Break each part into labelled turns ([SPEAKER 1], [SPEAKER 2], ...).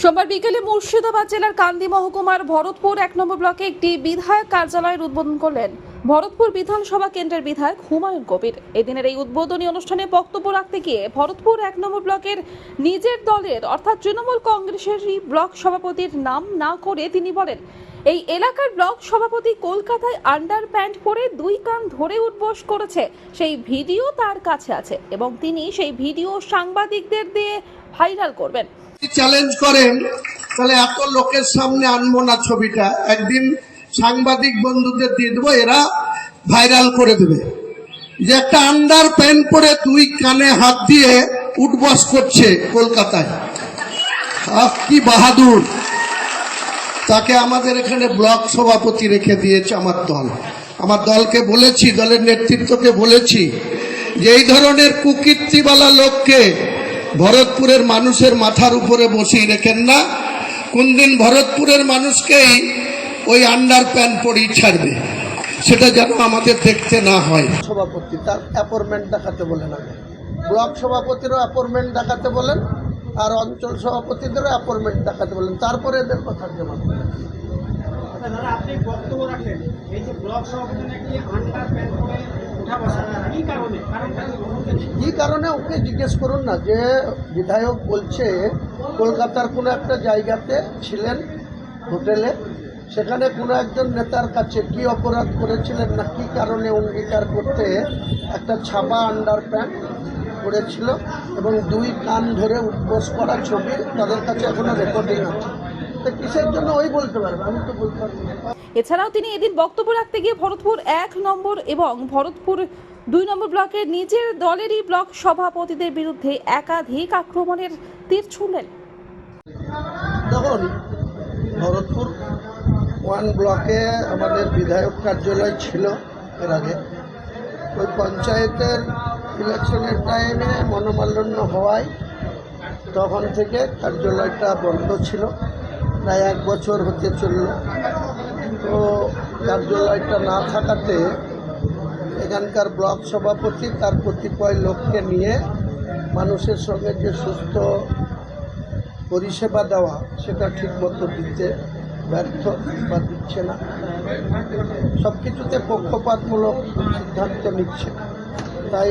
[SPEAKER 1] সোমবার বিকেলে মুর্শিদাবাদ জেলার কান্দি মহকুমার ভরতপুর এক নম্বর ব্লকে একটি বিধায়ক কার্যালয়ের উদ্বোধন করলেন ভরতপুর বিধানসভা কেন্দ্রের বিধায়ক হুমায়ুন কবির। এদিনের এই উদ্বোধনী অনুষ্ঠানে বক্তব্য রাখতে গিয়ে ভরতপুর এক নম্বর ব্লকের নিজের দলের, অর্থাৎ তৃণমূল কংগ্রেসেরই ব্লক সভাপতির নাম না করে তিনি বলেন, এই এলাকার ব্লক সভাপতি কলকাতায় আন্ডার প্যান্ট পরে দুই কান ধরে উঠবোস করেছে। সেই ভিডিও তার কাছে আছে এবং তিনি সেই ভিডিও সাংবাদিকদের দিয়ে ভাইরাল করবেন।
[SPEAKER 2] চ্যালেঞ্জ করেন, তাহলে এত লোকের সামনে আনব না ছবিটা। একদিন সাংবাদিক বন্ধুদের দিয়ে দেবো, এরা ভাইরাল করে দেবে। যে একটা আন্ডার প্যান্ট পরে দুই কানে হাত দিয়ে উঠবস করছে কলকাতায়। আহ, কি বাহাদুর! তাকে আমাদের এখানে ব্লক সভাপতি রেখে দিয়েছে আমার দল। আমার দলকে বলেছি, দলের নেতৃত্বকে বলেছি যে এই ধরনের কুকীর্তিওয়ালা লোককে ভরতপুরের মানুষের মাথার উপরে বসিয়ে রেখেন না। কোন দিন ভরতপুরের মানুষকেই ওই আন্ডার প্যান্ট পরেই ছাড়বে। সেটা যেন আমাদের দেখতে না হয়।
[SPEAKER 3] সভাপতি তার অ্যাপয়েন্টমেন্ট দেখাতে বলেন আগে। ব্লক সভাপতিরও অ্যাপয়েন্টমেন্ট দেখাতে বলেন আর অঞ্চল সভাপতিদেরও অ্যাপয়েন্টমেন্ট দেখাতে বলেন। তারপরে এদের কথা জমা
[SPEAKER 4] আচ্ছা, দাদা আপনি বক্তব্য রাখলেন এই যে ব্লক সভাপতি নাকি আন্ডার প্যান্ট করে উঠা বসা। কি কারণে
[SPEAKER 3] ওকে জিজ্ঞেস করুন না যে, বিধায়ক বলছে, কলকাতার কোনো একটা জায়গাতে ছিলেন হোটেলে, সেখানে কোনো একজন নেতার কাছে কি অপরাধ করেছিলেন না, কি কারণে অঙ্গীকার করতে একটা ছাপা আন্ডার প্যান্ট করেছিল এবং দুই কান ধরে উদ্বোস করা ছবি তাদের কাছে এখনও রেকর্ডিং আছে। তো কিসের জন্য ওই বলতে পারবে? আমি তো বলতে পারব।
[SPEAKER 1] এছাড়াও তিনি এদিন বক্তব্য রাখতে গিয়ে ভরতপুর এক নম্বর এবং ভরতপুর দুই নম্বর ব্লকের নিজের দলেরই ব্লক সভাপতিদের বিরুদ্ধে একাধিক আক্রমণের তীর
[SPEAKER 3] দেখুন, ভরতপুর ওয়ান ব্লকে আমাদের বিধায়ক কার্যালয় ছিল এর আগে। ওই পঞ্চায়েতের ইলেকশনের টাইমে মনোমাল্যন্য হওয়ায় তখন থেকে কার্যালয়টা বন্ধ ছিল। প্রায় এক বছর হতে চলল। তো কার্যালয়টা না থাকাতে এখানকার ব্লক সভাপতি তার কতিপয় লোককে নিয়ে মানুষের সঙ্গে যে সুস্থ পরিষেবা দেওয়া, সেটা ঠিকমতো দিতে ব্যর্থ বা দিচ্ছে না। সব কিছুতে পক্ষপাতমূলক সিদ্ধান্ত নিচ্ছে। তাই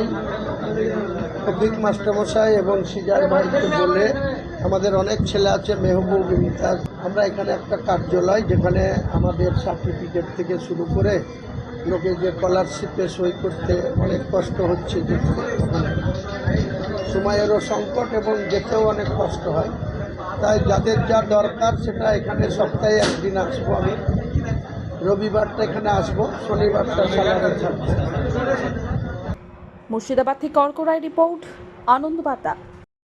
[SPEAKER 3] অভিক মাস্টারমশাই এবং সিজার ভাইকে বলে আমাদের অনেক ছেলে আছে, মেহবুব, ইমতাজ। আমরা এখানে একটা কার্যালয় যেখানে আমাদের সার্টিফিকেট থেকে শুরু করে লোকে যে স্কলারশিপে সই করতে অনেক কষ্ট হচ্ছে। যেতে সময়েরও সংকট এবং যেতেও অনেক কষ্ট হয়। তাই যাদের যা দরকার সেটা এখানে সপ্তাহে একদিন আসব আমি। রবিবারটা এখানে আসব, শনিবারটা সালারে থাকব
[SPEAKER 1] মুর্শিদাবাদ থেকে অর্ক রায় রিপোর্ট, আনন্দ বার্তা।